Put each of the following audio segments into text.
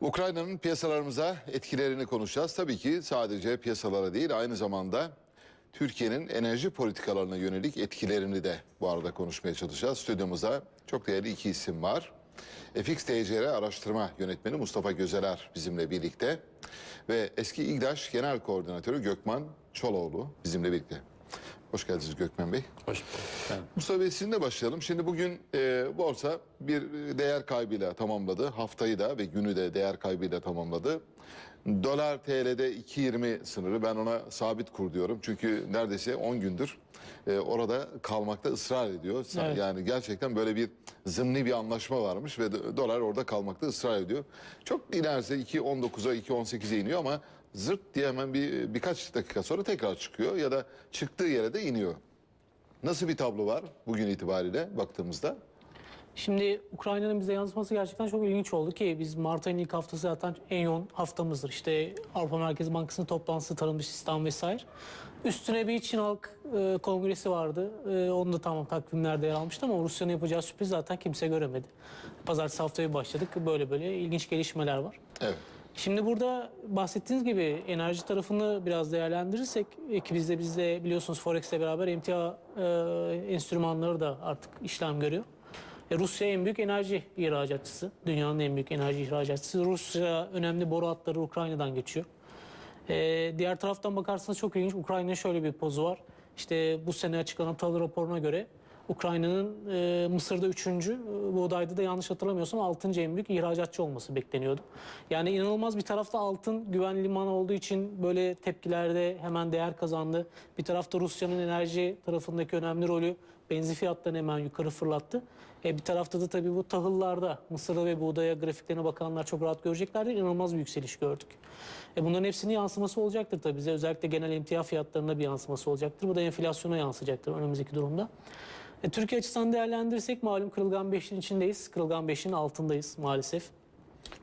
Ukrayna'nın piyasalarımıza etkilerini konuşacağız. Tabii ki sadece piyasalara değil aynı zamanda Türkiye'nin enerji politikalarına yönelik etkilerini de bu arada konuşmaya çalışacağız. Stüdyomuzda çok değerli iki isim var. FXTCR Araştırma Yönetmeni Mustafa Gözeler bizimle birlikte ve eski İGDAŞ Genel Koordinatörü Gökmen Çoloğlu bizimle birlikte. Hoş geldiniz Gökmen Bey. Hoş bulduk. Mustafa Bey sizinle başlayalım. Şimdi bugün e, borsa bir değer kaybıyla tamamladı. Haftayı da ve günü de değer kaybıyla tamamladı. Dolar TL'de 2.20 sınırı ben ona sabit kur diyorum. Çünkü neredeyse 10 gündür e, orada kalmakta ısrar ediyor. Evet. Yani gerçekten böyle bir zımni bir anlaşma varmış ve do- dolar orada kalmakta ısrar ediyor. Çok inerse 2.19'a 2.18'e iniyor ama zırt diye hemen bir birkaç dakika sonra tekrar çıkıyor ya da çıktığı yere de iniyor. Nasıl bir tablo var bugün itibariyle baktığımızda? Şimdi Ukrayna'nın bize yansıması gerçekten çok ilginç oldu ki biz Mart ayının ilk haftası zaten en yoğun haftamızdır. İşte Avrupa Merkez Bankası'nın toplantısı, tarım dışı istihdam vesaire. Üstüne bir Çin Halk e, Kongresi vardı. E, onu da tamam takvimlerde yer almıştı ama Rusya'nın yapacağı sürpriz zaten kimse göremedi. Pazartesi haftaya başladık. Böyle böyle ilginç gelişmeler var. Evet. Şimdi burada bahsettiğiniz gibi enerji tarafını biraz değerlendirirsek e, ki bizde bizde biliyorsunuz Forex'le beraber emtia e, enstrümanları da artık işlem görüyor. E, Rusya en büyük enerji ihracatçısı. Dünyanın en büyük enerji ihracatçısı. Rusya önemli boru hatları Ukrayna'dan geçiyor. E, diğer taraftan bakarsanız çok ilginç. Ukrayna'nın şöyle bir pozu var. İşte bu sene açıklanan TAL raporuna göre Ukrayna'nın e, Mısır'da üçüncü, e, buğdayda da yanlış hatırlamıyorsam altıncı en büyük ihracatçı olması bekleniyordu. Yani inanılmaz bir tarafta altın güven limanı olduğu için böyle tepkilerde hemen değer kazandı. Bir tarafta Rusya'nın enerji tarafındaki önemli rolü benzin fiyatlarını hemen yukarı fırlattı. E, bir tarafta da tabii bu tahıllarda Mısır'a ve buğdaya grafiklerine bakanlar çok rahat göreceklerdir. İnanılmaz bir yükseliş gördük. E, bunların hepsinin yansıması olacaktır tabii bize. Özellikle genel emtia fiyatlarına bir yansıması olacaktır. Bu da enflasyona yansıyacaktır önümüzdeki durumda. E, Türkiye açısından değerlendirirsek malum kırılgan 5'in içindeyiz. Kırılgan 5'in altındayız maalesef.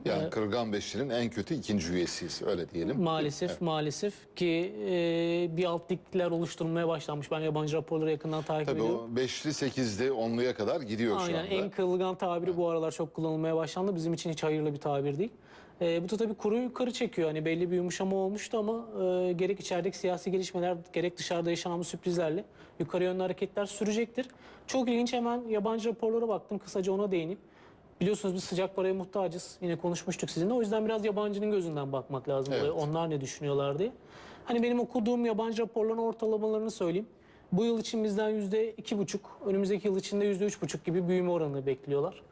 Yani Kırılgan Beşli'nin en kötü ikinci üyesiyiz öyle diyelim. Maalesef maalesef ki e, bir alt ligler oluşturmaya başlanmış. Ben yabancı raporları yakından takip Tabii ediyorum. o beşli sekizli onluya kadar gidiyor şu Aynen anda. en kırılgan tabiri bu aralar çok kullanılmaya başlandı. Bizim için hiç hayırlı bir tabir değil. E, bu da tabii kuru yukarı çekiyor. Hani belli bir yumuşama olmuştu ama e, gerek içerideki siyasi gelişmeler gerek dışarıda yaşanan bu sürprizlerle yukarı yönlü hareketler sürecektir. Çok ilginç hemen yabancı raporlara baktım. Kısaca ona değineyim. Biliyorsunuz biz sıcak paraya muhtacız. Yine konuşmuştuk sizinle. O yüzden biraz yabancının gözünden bakmak lazım. Evet. Onlar ne düşünüyorlar diye. Hani benim okuduğum yabancı raporların ortalamalarını söyleyeyim. Bu yıl için bizden yüzde iki buçuk, önümüzdeki yıl içinde yüzde üç buçuk gibi büyüme oranı bekliyorlar.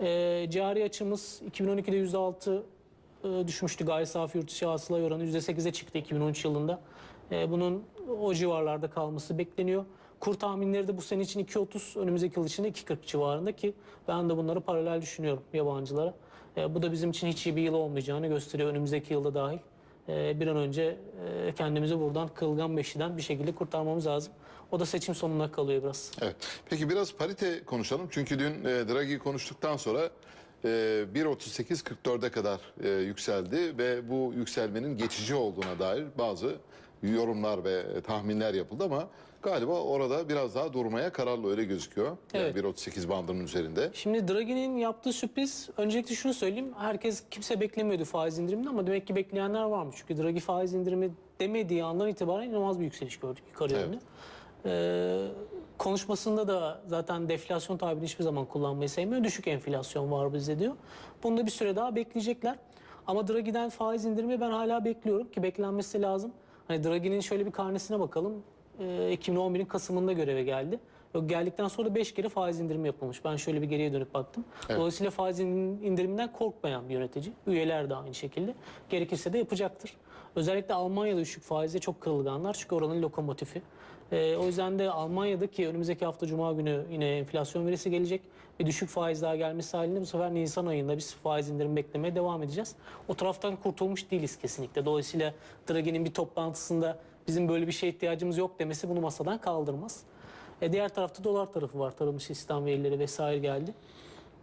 Ee, cari açımız 2012'de yüzde altı e, düşmüştü. Gayri safi yurt içi hasıla oranı yüzde sekize çıktı 2013 yılında. Ee, bunun o civarlarda kalması bekleniyor. Kur tahminleri de bu sene için 2.30, önümüzdeki yıl için de 2.40 civarında ki ben de bunları paralel düşünüyorum yabancılara. Ee, bu da bizim için hiç iyi bir yıl olmayacağını gösteriyor önümüzdeki yılda dahil. Ee, bir an önce e, kendimizi buradan kılgan beşiden bir şekilde kurtarmamız lazım. O da seçim sonuna kalıyor biraz. Evet. Peki biraz parite konuşalım. Çünkü dün e, Draghi konuştuktan sonra e, 1.38-44'e kadar e, yükseldi ve bu yükselmenin geçici olduğuna dair bazı yorumlar ve e, tahminler yapıldı ama galiba orada biraz daha durmaya kararlı öyle gözüküyor. Yani Evet. 1.38 bandının üzerinde. Şimdi Draghi'nin yaptığı sürpriz, öncelikle şunu söyleyeyim. Herkes, kimse beklemiyordu faiz indirimini ama demek ki bekleyenler varmış. Çünkü Draghi faiz indirimi demediği andan itibaren inanılmaz bir yükseliş gördük yukarı Evet. yönlü. Ee, konuşmasında da zaten deflasyon tabirini hiçbir zaman kullanmayı sevmiyor. Düşük enflasyon var bizde diyor. Bunu da bir süre daha bekleyecekler. Ama Draghi'den faiz indirimi ben hala bekliyorum ki beklenmesi lazım. Hani Draghi'nin şöyle bir karnesine bakalım. Ee, 2011'in Kasım'ında göreve geldi. Ve geldikten sonra 5 kere faiz indirimi yapılmış. Ben şöyle bir geriye dönüp baktım. Dolayısıyla faiz in- indiriminden korkmayan bir yönetici. Üyeler de aynı şekilde. Gerekirse de yapacaktır. Özellikle Almanya'da düşük faizde çok kırılganlar. Çünkü oranın lokomotifi. Ee, o yüzden de Almanya'daki önümüzdeki hafta Cuma günü yine enflasyon verisi gelecek. Ve düşük faiz daha gelmesi halinde bu sefer Nisan ayında biz faiz indirimi beklemeye devam edeceğiz. O taraftan kurtulmuş değiliz kesinlikle. Dolayısıyla Draghi'nin bir toplantısında bizim böyle bir şeye ihtiyacımız yok demesi bunu masadan kaldırmaz. E diğer tarafta dolar tarafı var. Tarım dışı istihdam verileri vesaire geldi.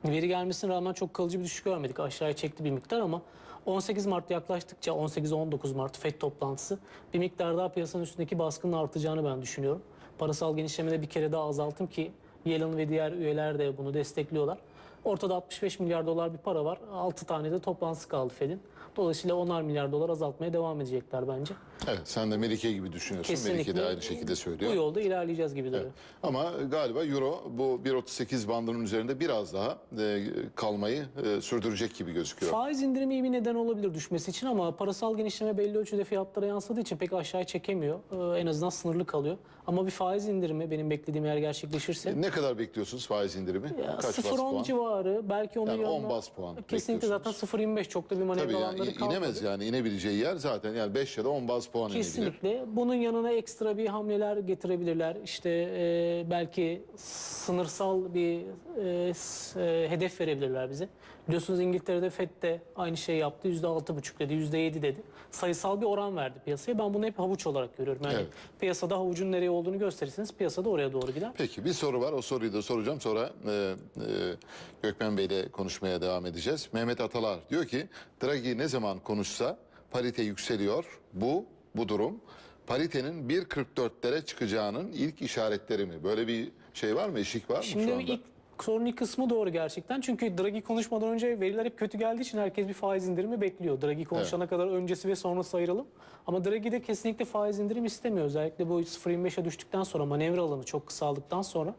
Veri gelmesine rağmen çok kalıcı bir düşüş görmedik. Aşağıya çekti bir miktar ama 18 Mart yaklaştıkça 18-19 Mart FED toplantısı bir miktar daha piyasanın üstündeki baskının artacağını ben düşünüyorum. Parasal genişlemede bir kere daha azaltım ki Yellen ve diğer üyeler de bunu destekliyorlar. Ortada 65 milyar dolar bir para var. 6 tane de toplantısı kaldı Fed'in. Dolayısıyla 10'ar milyar dolar azaltmaya devam edecekler bence. Evet, sen de Melike gibi düşünüyorsun. Melike de aynı şekilde söylüyor. Bu yolda ilerleyeceğiz gibi duruyor. Ama galiba Euro bu 1.38 bandının üzerinde biraz daha e, kalmayı e, sürdürecek gibi gözüküyor. Faiz indirimi iyi bir neden olabilir düşmesi için ama parasal genişleme belli ölçüde fiyatlara yansıdığı için pek aşağıya çekemiyor. Ee, en azından sınırlı kalıyor. Ama bir faiz indirimi benim beklediğim eğer gerçekleşirse ne kadar bekliyorsunuz faiz indirimi? ya Kaç bas 0.10 puan? civarı belki onun Yani 10 yanına bas puan kesinlikle zaten bekliyorsunuz. 0.25 çok da bir manevra yani alanları in- kalmadı. inemez yani inebileceği yer zaten yani 5 ya da 10 bas puan inebilir. Kesinlikle. Bunun yanına ekstra bir hamleler getirebilirler. İşte e, belki sınırsal bir e, s- e, hedef verebilirler bize. Biliyorsunuz İngiltere'de FED de aynı şeyi yaptı. %6,5 dedi, %7 dedi. Sayısal bir oran verdi piyasaya. Ben bunu hep havuç olarak görüyorum. Yani Evet. piyasada havucun nereye olduğunu gösterirseniz piyasada oraya doğru gider. Peki bir soru var. O soruyu da soracağım. Sonra e, e, Gökmen Bey ile konuşmaya devam edeceğiz. Mehmet Atalar diyor ki Draghi ne zaman konuşsa parite yükseliyor. Bu bu durum paritenin 1.44'lere çıkacağının ilk işaretleri mi? Böyle bir şey var mı? Eşik var mı şu Şimdi anda? ilk sorunun ilk kısmı doğru gerçekten. Çünkü Draghi konuşmadan önce veriler hep kötü geldiği için herkes bir faiz indirimi bekliyor. Draghi konuşana kadar öncesi ve sonrası ayıralım. Ama Draghi de kesinlikle faiz indirim istemiyor. Özellikle bu 0.25'e düştükten sonra manevra alanı çok kısaldıktan sonra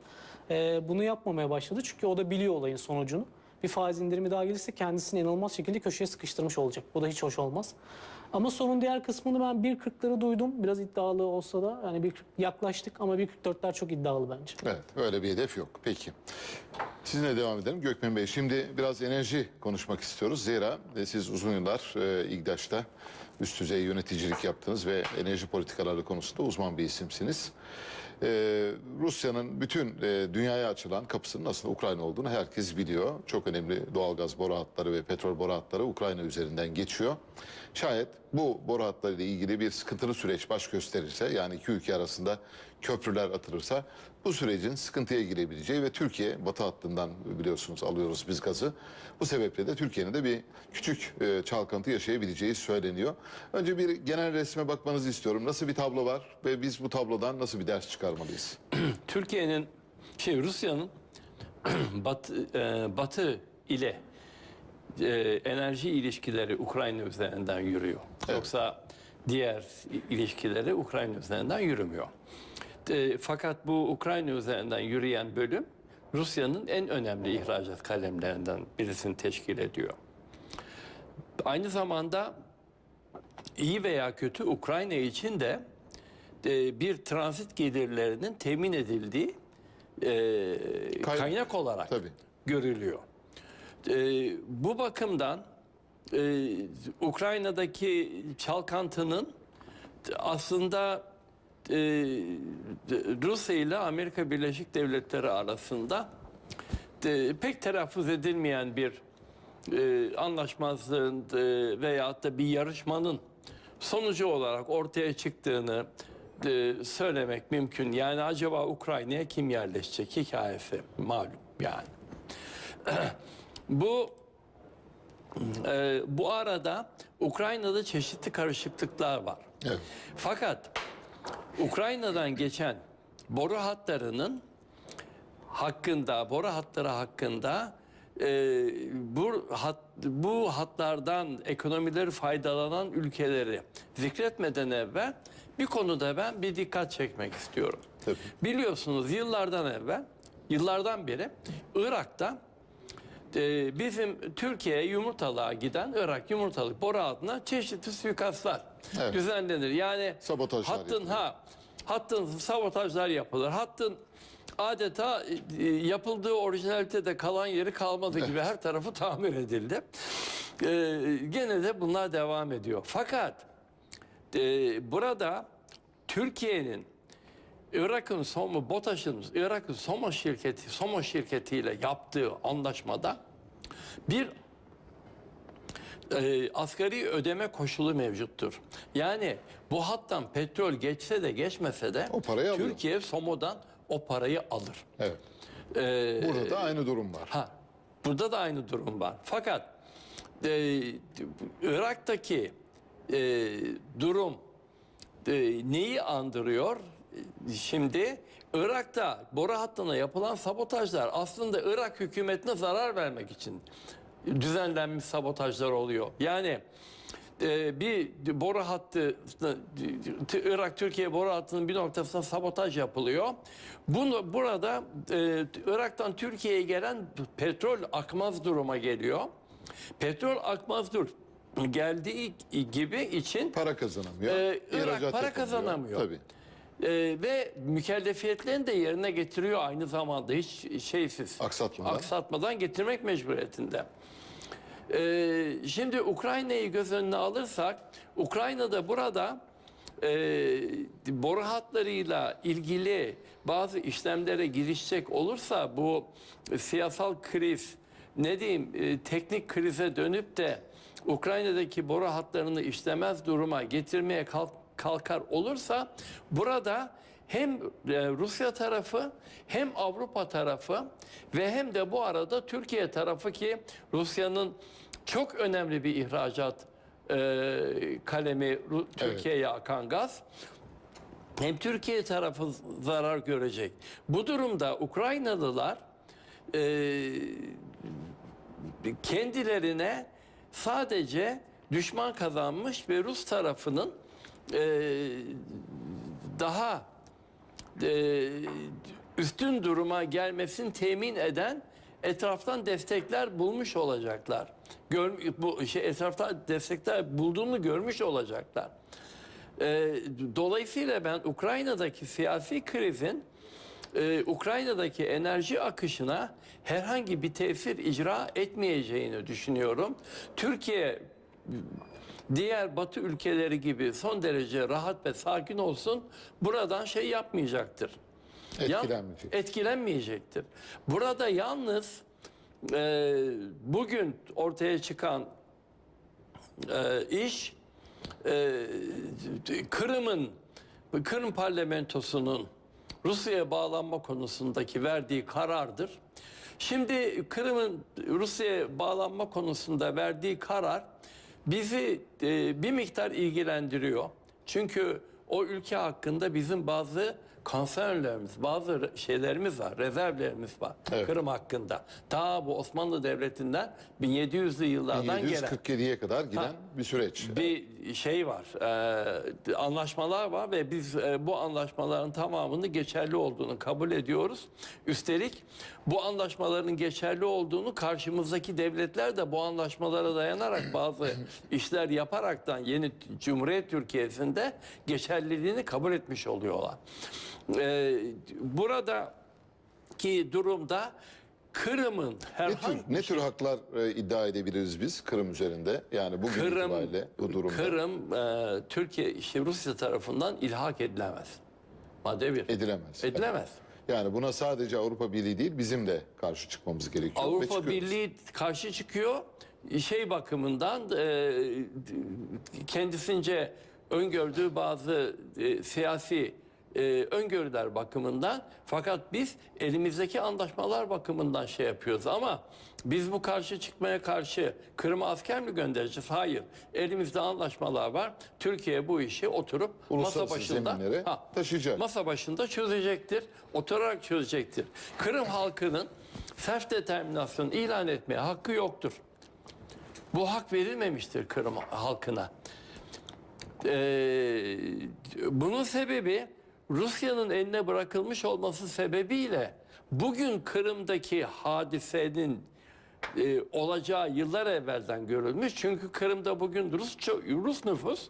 e, bunu yapmamaya başladı. Çünkü o da biliyor olayın sonucunu. Bir faiz indirimi daha gelirse kendisini inanılmaz şekilde köşeye sıkıştırmış olacak. Bu da hiç hoş olmaz. Ama sorun diğer kısmını ben 1.40'ları duydum. Biraz iddialı olsa da yani 1.40 yaklaştık ama 1.44'ler çok iddialı bence. Evet, öyle bir hedef yok. Peki. Sizinle devam edelim Gökmen Bey. Şimdi biraz enerji konuşmak istiyoruz. Zira e, siz uzun yıllar e, İGDAŞ'ta üst düzey yöneticilik yaptınız ve enerji politikaları konusunda uzman bir isimsiniz. E, Rusya'nın bütün e, dünyaya açılan kapısının aslında Ukrayna olduğunu herkes biliyor. Çok önemli doğalgaz boru hatları ve petrol boru hatları Ukrayna üzerinden geçiyor. Şayet bu boru hatları ile ilgili bir sıkıntılı süreç baş gösterirse yani iki ülke arasında köprüler atılırsa bu sürecin sıkıntıya girebileceği ve Türkiye batı hattından biliyorsunuz alıyoruz biz gazı. Bu sebeple de Türkiye'nin de bir küçük e, çalkantı yaşayabileceği söyleniyor. Önce bir genel resme bakmanızı istiyorum. Nasıl bir tablo var ve biz bu tablodan nasıl bir ders çıkarmalıyız? Türkiye'nin şey Rusya'nın batı, e, batı ile e, enerji ilişkileri Ukrayna üzerinden yürüyor. Yoksa diğer ilişkileri Ukrayna üzerinden yürümüyor. E, fakat bu Ukrayna üzerinden yürüyen bölüm Rusya'nın en önemli ihracat kalemlerinden birisini teşkil ediyor. Aynı zamanda iyi veya kötü Ukrayna için de e, bir transit gelirlerinin temin edildiği e, Kay- kaynak olarak Tabii. görülüyor. E, bu bakımdan e, Ukrayna'daki çalkantının aslında e, Rusya ile Amerika Birleşik Devletleri arasında e, pek telaffuz edilmeyen bir e, anlaşmazlığın e, veyahut da bir yarışmanın sonucu olarak ortaya çıktığını e, söylemek mümkün. Yani acaba Ukrayna'ya kim yerleşecek hikayesi malum yani. bu e, bu arada Ukrayna'da çeşitli karışıklıklar var. Evet. Fakat Ukrayna'dan geçen boru hatlarının hakkında, boru hatları hakkında e, bu hat, bu hatlardan ekonomileri faydalanan ülkeleri zikretmeden evvel bir konuda ben bir dikkat çekmek istiyorum. Tabii. Biliyorsunuz yıllardan evvel, yıllardan beri Irak'ta e, bizim Türkiye'ye yumurtalığa giden Irak yumurtalık boru hattına çeşitli suikastlar Evet. düzenlenir. Yani Sabotajlar hattın yapılır. ha hattın sabotajlar yapılır. Hattın adeta e, yapıldığı orijinalitede kalan yeri kalmadı gibi her tarafı tamir edildi. E, gene de bunlar devam ediyor. Fakat e, burada Türkiye'nin Irak'ın Somo BOTAŞ'ın Irak'ın Somo şirketi Somo şirketiyle yaptığı anlaşmada bir e, asgari ödeme koşulu mevcuttur. Yani bu hattan petrol geçse de geçmese de O parayı alıyor. Türkiye Somo'dan o parayı alır. Evet. E, Burada da aynı durum var. Ha, burada da aynı durum var. Fakat e, Irak'taki e, durum e, neyi andırıyor? Şimdi Irak'ta boru hattına yapılan sabotajlar aslında Irak hükümetine zarar vermek için düzenlenmiş sabotajlar oluyor. Yani e, bir boru hattı Irak Türkiye boru hattının bir noktasında sabotaj yapılıyor. Bunu burada e, Irak'tan Türkiye'ye gelen petrol akmaz duruma geliyor. Petrol akmaz dur geldiği gibi için Para kazanamıyor. Ee, Irak ihracat para kazanamıyor. Tabii. E, ve mükellefiyetlerini de yerine getiriyor aynı zamanda hiç şeysiz Aksatmadan. aksatmadan getirmek mecburiyetinde. Ee, şimdi Ukrayna'yı göz önüne alırsak Ukrayna'da burada e, boru hatlarıyla ilgili bazı işlemlere girişecek olursa bu siyasal kriz ne diyeyim e, teknik krize dönüp de Ukrayna'daki boru hatlarını işlemez duruma getirmeye kalk- kalkar olursa burada hem e, Rusya tarafı hem Avrupa tarafı ve hem de bu arada Türkiye tarafı ki Rusya'nın çok önemli bir ihracat e, kalemi Türkiye'ye akan gaz hem Türkiye tarafı zarar görecek. Bu durumda Ukraynalılar e, kendilerine sadece düşman kazanmış ve Rus tarafının e, daha e, üstün duruma gelmesini temin eden etraftan destekler bulmuş olacaklar. Gör, bu şey etraftan destekler bulduğunu görmüş olacaklar. E, dolayısıyla ben Ukrayna'daki siyasi krizin e, Ukrayna'daki enerji akışına herhangi bir tesir icra etmeyeceğini düşünüyorum. Türkiye diğer Batı ülkeleri gibi son derece rahat ve sakin olsun buradan şey yapmayacaktır. Etkilenmeyecek. etkilenmeyecektir. Burada yalnız e, bugün ortaya çıkan e, iş e, Kırım'ın Kırım parlamentosunun Rusya'ya bağlanma konusundaki verdiği karardır. Şimdi Kırım'ın Rusya'ya bağlanma konusunda verdiği karar bizi e, bir miktar ilgilendiriyor. Çünkü o ülke hakkında bizim bazı concernlerimiz, bazı şeylerimiz var, rezervlerimiz var Evet. Kırım hakkında. Ta bu Osmanlı Devleti'nden 1700'lü yıllardan gelen 1747'ye kadar giden Ha. bir süreç. bir şey var, e, anlaşmalar var ve biz e, bu anlaşmaların tamamının geçerli olduğunu kabul ediyoruz. Üstelik bu anlaşmaların geçerli olduğunu karşımızdaki devletler de bu anlaşmalara dayanarak bazı işler yaparaktan yeni Cumhuriyet Türkiye'sinde geçerliliğini kabul etmiş oluyorlar. E, buradaki durumda Kırım'ın Ne tür, herhangi ne tür haklar e, iddia edebiliriz biz Kırım üzerinde? Yani bugün Kırım, itibariyle bu durumda Kırım e, Türkiye işte Rusya tarafından ilhak edilemez. Madde bir. edilemez. Edilemez. Yani buna sadece Avrupa Birliği değil bizim de karşı çıkmamız gerekiyor. Avrupa. Birliği karşı çıkıyor. Şey bakımından e, kendisince öngördüğü bazı e, siyasi e, öngörüler bakımından fakat biz elimizdeki anlaşmalar bakımından şey yapıyoruz ama biz bu karşı çıkmaya karşı Kırım'a asker mi göndereceğiz? Hayır. Elimizde anlaşmalar var. Türkiye bu işi oturup masa başında zeminlere taşıyacak. masa başında çözecektir. Oturarak çözecektir. Kırım halkının self determinasyon ilan etmeye hakkı yoktur. Bu hak verilmemiştir Kırım halkına. Ee, bunun sebebi Rusya'nın eline bırakılmış olması sebebiyle bugün Kırım'daki hadisenin e, olacağı yıllar evvelden görülmüş. Çünkü Kırım'da bugün Rus Rus nüfus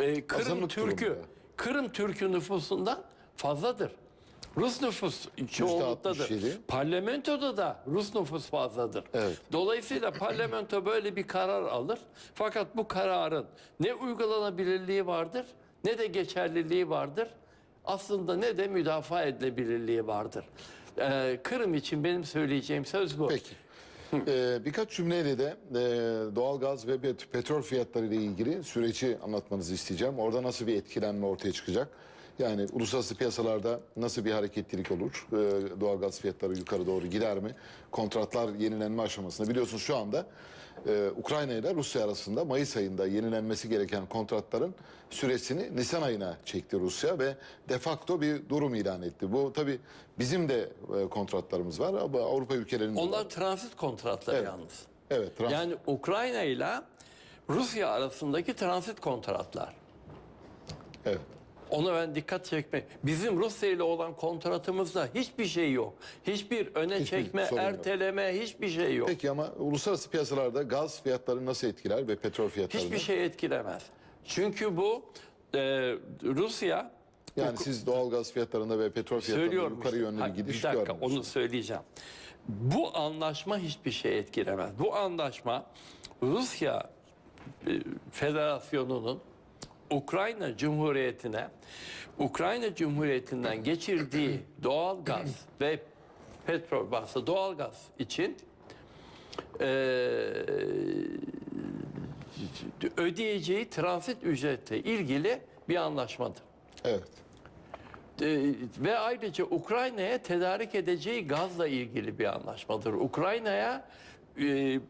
e, Kırım Azınlık Türk'ü durumda. Kırım Türk'ü nüfusundan fazladır. Rus nüfus çoğunluktadır. %67. Parlamentoda da Rus nüfus fazladır. Evet. Dolayısıyla parlamento böyle bir karar alır. Fakat bu kararın ne uygulanabilirliği vardır ne de geçerliliği vardır. Aslında ne de müdafaa edilebilirliği vardır. Ee, Kırım için benim söyleyeceğim söz bu. Peki. Ee, birkaç cümleyle de e, doğalgaz ve pet- petrol fiyatları ile ilgili süreci anlatmanızı isteyeceğim. Orada nasıl bir etkilenme ortaya çıkacak? Yani uluslararası piyasalarda nasıl bir hareketlilik olur? Ee, doğalgaz fiyatları yukarı doğru gider mi? Kontratlar yenilenme aşamasında biliyorsunuz şu anda e, Ukrayna ile Rusya arasında Mayıs ayında yenilenmesi gereken kontratların süresini Nisan ayına çekti Rusya ve de facto bir durum ilan etti. Bu tabii bizim de e, kontratlarımız var ama Avrupa ülkelerinin Onlar var. transit kontratları Evet. yalnız. Evet, trans- Yani Ukrayna ile Rusya arasındaki transit kontratlar. evet. Ona ben dikkat çekme. Bizim Rusya ile olan kontratımızda hiçbir şey yok. Hiçbir öne Hiçbir çekme, sorun yok. erteleme hiçbir şey yok. Peki ama uluslararası piyasalarda gaz fiyatları nasıl etkiler ve petrol fiyatlarını? Hiçbir şey etkilemez. Çünkü bu e, Rusya Yani siz doğal gaz fiyatlarında ve petrol fiyatlarında yukarı yönlü bir gidiş bir dakika onu söyleyeceğim. Bu anlaşma hiçbir şey etkilemez. Bu anlaşma Rusya e, Federasyonu'nun Ukrayna Cumhuriyeti'ne Ukrayna Cumhuriyeti'nden geçirdiği doğal gaz ve petrol bahsi doğal gaz için e, ödeyeceği transit ücretle ilgili bir anlaşmadır. Evet. Ve ayrıca Ukrayna'ya tedarik edeceği gazla ilgili bir anlaşmadır. Ukrayna'ya e,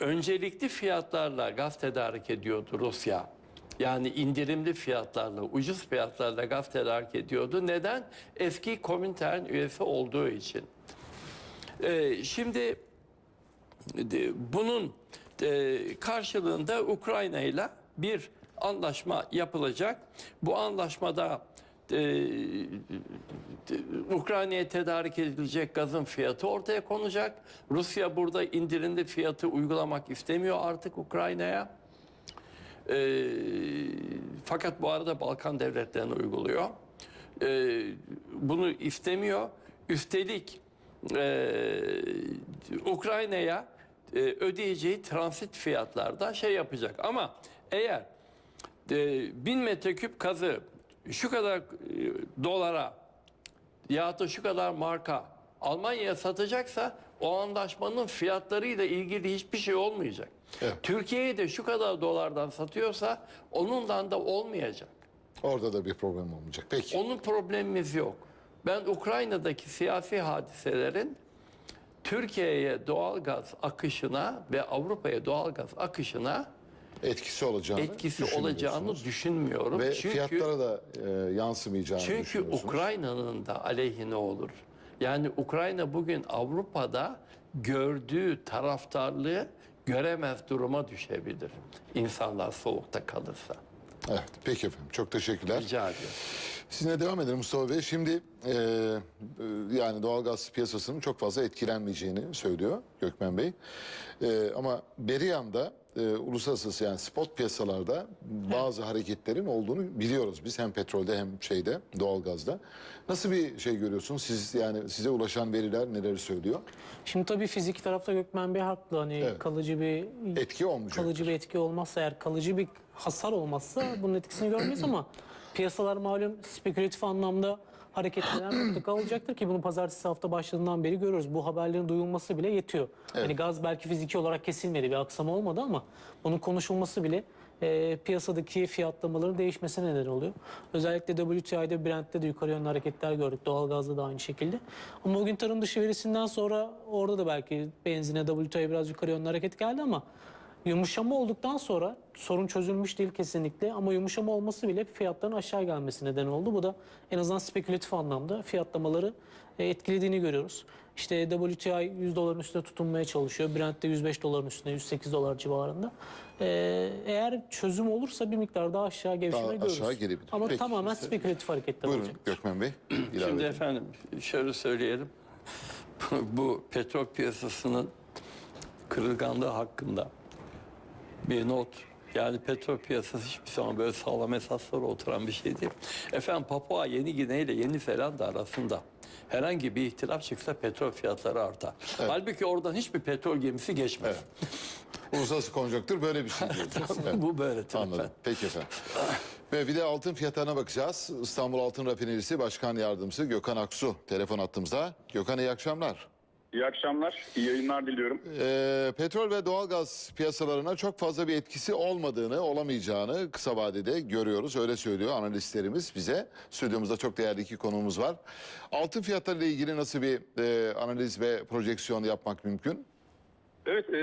öncelikli fiyatlarla gaz tedarik ediyordu Rusya. Yani indirimli fiyatlarla, ucuz fiyatlarla gaz tedarik ediyordu. Neden? Eski Komintern üyesi olduğu için. Ee, şimdi bunun e, karşılığında Ukrayna ile bir anlaşma yapılacak. Bu anlaşmada e, Ukrayna'ya tedarik edilecek gazın fiyatı ortaya konacak. Rusya burada indirimli fiyatı uygulamak istemiyor artık Ukrayna'ya. E, fakat bu arada Balkan devletlerine uyguluyor. E, bunu istemiyor. Üstelik e, Ukrayna'ya e, ödeyeceği transit fiyatlarda şey yapacak. Ama eğer e, bin metreküp kazı şu kadar e, dolara ya da şu kadar marka Almanya'ya satacaksa o anlaşmanın fiyatlarıyla ilgili hiçbir şey olmayacak. Evet. Türkiye'ye de şu kadar dolardan satıyorsa onundan da olmayacak. Orada da bir problem olmayacak. Peki. Onun problemimiz yok. Ben Ukrayna'daki siyasi hadiselerin Türkiye'ye doğal gaz akışına ve Avrupa'ya doğal gaz akışına Etkisi olacağını etkisi olacağını düşünmüyorum. ve çünkü fiyatlara da e, yansımayacağını çünkü. Ukrayna'nın da aleyhine olur. Yani Ukrayna bugün Avrupa'da gördüğü taraftarlığı göremez duruma düşebilir. İnsanlar soğukta kalırsa. Evet, peki efendim. Çok teşekkürler. Rica ediyorum. Sizinle devam edelim Mustafa Bey. Şimdi e, e, yani doğalgaz piyasasının çok fazla etkilenmeyeceğini söylüyor Gökmen Bey. E, ama beri yanda e, uluslararası yani spot piyasalarda bazı hareketlerin olduğunu biliyoruz biz hem petrolde hem şeyde doğalgazda. Nasıl bir şey görüyorsunuz? Siz yani size ulaşan veriler neleri söylüyor? Şimdi tabii fiziki tarafta Gökmen Bey haklı. Hani Evet. kalıcı bir Etki olmayacak. kalıcı bir etki olmazsa eğer kalıcı bir hasar olmazsa bunun etkisini görmeyiz ama piyasalar malum spekülatif anlamda hareketler mutlaka olacaktır ki bunu pazartesi hafta başladığından beri görüyoruz. Bu haberlerin duyulması bile yetiyor. Yani gaz belki fiziki olarak kesilmedi bir aksama olmadı ama bunun konuşulması bile e, piyasadaki fiyatlamaların değişmesine neden oluyor. Özellikle WTI'de Brent'te de yukarı yönlü hareketler gördük. Doğalgazda da aynı şekilde. Ama bugün tarım dışı verisinden sonra orada da belki benzine WTI biraz yukarı yönlü hareket geldi ama Yumuşama olduktan sonra sorun çözülmüş değil kesinlikle ama yumuşama olması bile fiyatların aşağı gelmesi neden oldu. Bu da en azından spekülatif anlamda fiyatlamaları e, etkilediğini görüyoruz. İşte WTI 100 doların üstünde tutunmaya çalışıyor. Brent de 105 doların üstünde 108 dolar civarında. E, eğer çözüm olursa bir miktar daha aşağı gevşeme Daha görürüz. aşağı gelebilir. Ama Peki. tamamen spekülatif hareketler Buyurun olacak. Gökmen Bey. ilave Şimdi edin. efendim şöyle söyleyelim. Bu petrol piyasasının kırılganlığı hakkında bir not. Yani petrol piyasası hiçbir zaman böyle sağlam esaslara oturan bir şey değil. Efendim Papua Yeni Gine ile Yeni Zelanda arasında herhangi bir ihtilaf çıksa petrol fiyatları artar. Halbuki oradan hiçbir petrol gemisi geçmez. Uluslararası konjonktür böyle bir şey değil. Evet. Bu böyle Anladım. efendim. Peki efendim. Ve bir de altın fiyatlarına bakacağız. İstanbul Altın Rafinerisi Başkan Yardımcısı Gökhan Aksu telefon attığımızda. Gökhan iyi akşamlar. İyi akşamlar, iyi yayınlar diliyorum. Ee, petrol ve doğalgaz piyasalarına çok fazla bir etkisi olmadığını, olamayacağını kısa vadede görüyoruz. Öyle söylüyor analistlerimiz bize. Stüdyomuzda çok değerli iki konuğumuz var. Altın fiyatları ile ilgili nasıl bir e, analiz ve projeksiyon yapmak mümkün? Evet, e,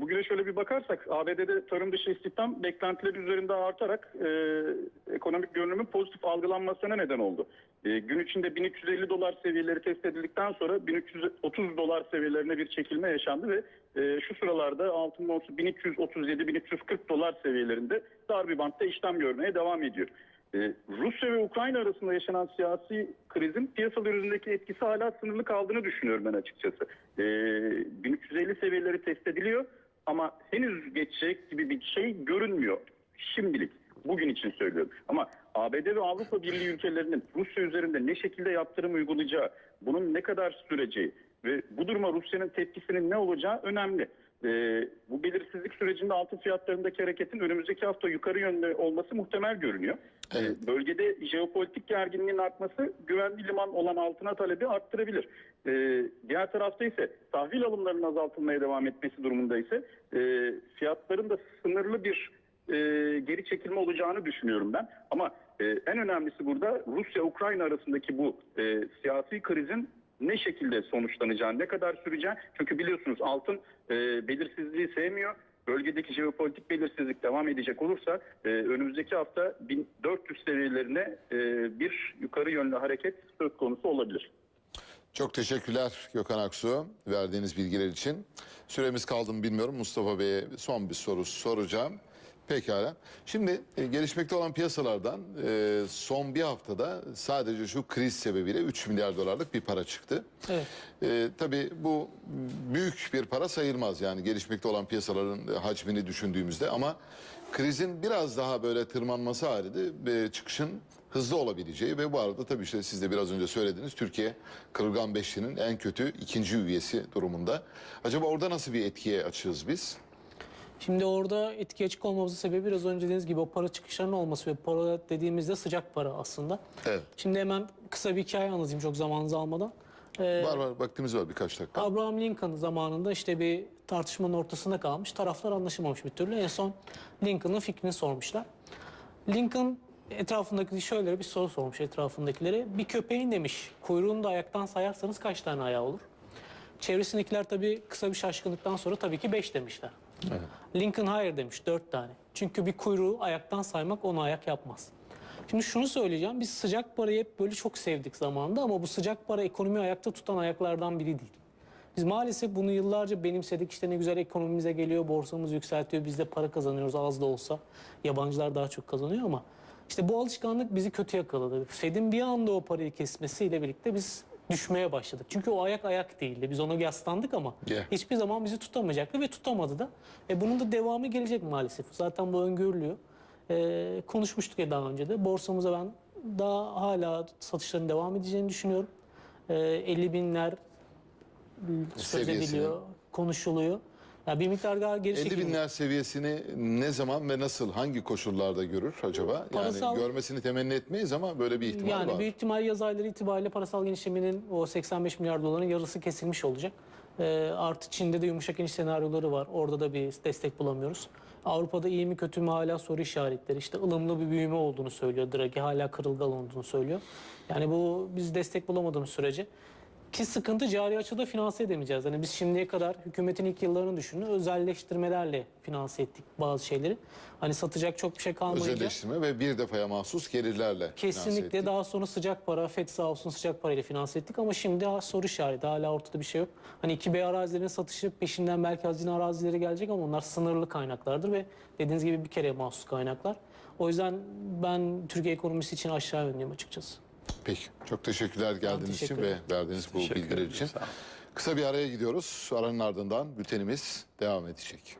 bugüne şöyle bir bakarsak ABD'de tarım dışı istihdam beklentileri üzerinde artarak e, ekonomik görünümün pozitif algılanmasına neden oldu. E, gün içinde 1350 dolar seviyeleri test edildikten sonra 1330 dolar seviyelerine bir çekilme yaşandı ve e, şu sıralarda altın onsu 1337-1340 dolar seviyelerinde dar bir bantta işlem görmeye devam ediyor. Ee, Rusya ve Ukrayna arasında yaşanan siyasi krizin piyasalar üzerindeki etkisi hala sınırlı kaldığını düşünüyorum ben açıkçası. Ee, 1350 seviyeleri test ediliyor ama henüz geçecek gibi bir şey görünmüyor şimdilik. Bugün için söylüyorum. Ama ABD ve Avrupa Birliği ülkelerinin Rusya üzerinde ne şekilde yaptırım uygulayacağı, bunun ne kadar süreceği ve bu duruma Rusya'nın tepkisinin ne olacağı önemli. Ee, bu belirsizlik sürecinde altın fiyatlarındaki hareketin önümüzdeki hafta yukarı yönlü olması muhtemel görünüyor. Ee, Evet. bölgede jeopolitik gerginliğin artması güvenli liman olan altına talebi arttırabilir. Ee, diğer tarafta ise tahvil alımlarının azaltılmaya devam etmesi durumunda ise e, fiyatların da sınırlı bir e, geri çekilme olacağını düşünüyorum ben. Ama e, en önemlisi burada Rusya-Ukrayna arasındaki bu e, siyasi krizin ne şekilde sonuçlanacağı, ne kadar süreceği. Çünkü biliyorsunuz altın e, belirsizliği sevmiyor. Bölgedeki jeopolitik belirsizlik devam edecek olursa e, önümüzdeki hafta 1400 seviyelerine e, bir yukarı yönlü hareket söz konusu olabilir. Çok teşekkürler Gökhan Aksu verdiğiniz bilgiler için. Süremiz kaldı mı bilmiyorum. Mustafa Bey'e son bir soru soracağım. Pekala. Şimdi e, gelişmekte olan piyasalardan e, son bir haftada sadece şu kriz sebebiyle 3 milyar dolarlık bir para çıktı. Evet. E, tabii bu büyük bir para sayılmaz yani gelişmekte olan piyasaların e, hacmini düşündüğümüzde ama krizin biraz daha böyle tırmanması halinde e, çıkışın hızlı olabileceği ve bu arada tabii işte siz de biraz önce söylediniz Türkiye kırılgan beşlinin en kötü ikinci üyesi durumunda. Acaba orada nasıl bir etkiye açığız biz? Şimdi orada etki açık olmamızın sebebi biraz önce dediğiniz gibi o para çıkışlarının olması ve para dediğimizde sıcak para aslında. Evet. Şimdi hemen kısa bir hikaye anlatayım çok zamanınızı almadan. Ee, Var var vaktimiz var birkaç dakika. Abraham Lincoln zamanında işte bir tartışmanın ortasında kalmış. Taraflar anlaşamamış bir türlü. En son Lincoln'ın fikrini sormuşlar. Lincoln etrafındaki şöyle bir soru sormuş etrafındakilere. Bir köpeğin demiş kuyruğunu da ayaktan sayarsanız kaç tane ayağı olur? Çevresindekiler tabii kısa bir şaşkınlıktan sonra tabii ki 5 demişler. Lincoln hayır demiş 4 tane. Çünkü bir kuyruğu ayaktan saymak onu ayak yapmaz. Şimdi şunu söyleyeceğim. Biz sıcak parayı hep böyle çok sevdik zamanında ama bu sıcak para ekonomiyi ayakta tutan ayaklardan biri değil. Biz maalesef bunu yıllarca benimsedik. İşte ne güzel ekonomimize geliyor, borsamız yükseltiyor, biz de para kazanıyoruz az da olsa. Yabancılar daha çok kazanıyor ama işte bu alışkanlık bizi kötü yakaladı. Fed'in bir anda o parayı kesmesiyle birlikte biz düşmeye başladık. Çünkü o ayak ayak değildi. Biz ona yaslandık ama Yeah. hiçbir zaman bizi tutamayacaktı ve tutamadı da. E bunun da devamı gelecek maalesef. Zaten bu öngörülüyor. E, konuşmuştuk ya daha önce de. Borsamıza ben daha hala satışların devam edeceğini düşünüyorum. E, 50 binler ediliyor, konuşuluyor. Ya bir miktar daha geri 50 çekildi. binler seviyesini ne zaman ve nasıl hangi koşullarda görür acaba? Yani Parasal- görmesini temenni etmeyiz ama böyle bir ihtimal Yani var. büyük ihtimal yaz ayları itibariyle parasal genişlemenin o 85 milyar doların yarısı kesilmiş olacak. Ee, artı Çin'de de yumuşak iniş senaryoları var. Orada da bir destek bulamıyoruz. Avrupa'da iyi mi kötü mü hala soru işaretleri. İşte ılımlı bir büyüme olduğunu söylüyor Draghi. Hala kırılgan olduğunu söylüyor. Yani bu biz destek bulamadığımız sürece ki sıkıntı cari açıda finanse edemeyeceğiz. Yani biz şimdiye kadar hükümetin ilk yıllarını düşünün. Özelleştirmelerle finanse ettik bazı şeyleri. Hani satacak çok bir şey kalmayınca. Özelleştirme ve bir defaya mahsus gelirlerle Kesinlikle daha sonra sıcak para, FED sağ olsun sıcak parayla finanse ettik ama şimdi ha- soru işareti hala ortada bir şey yok. Hani 2B arazilerin satışı peşinden belki hazine arazileri gelecek ama onlar sınırlı kaynaklardır ve dediğiniz gibi bir kere mahsus kaynaklar. O yüzden ben Türkiye ekonomisi için aşağı yönlüyüm açıkçası. Peki. Çok teşekkürler geldiğiniz teşekkür için ve verdiğiniz bu Teşekkür bilgiler için. Kısa bir araya gidiyoruz. Aranın ardından bültenimiz devam edecek.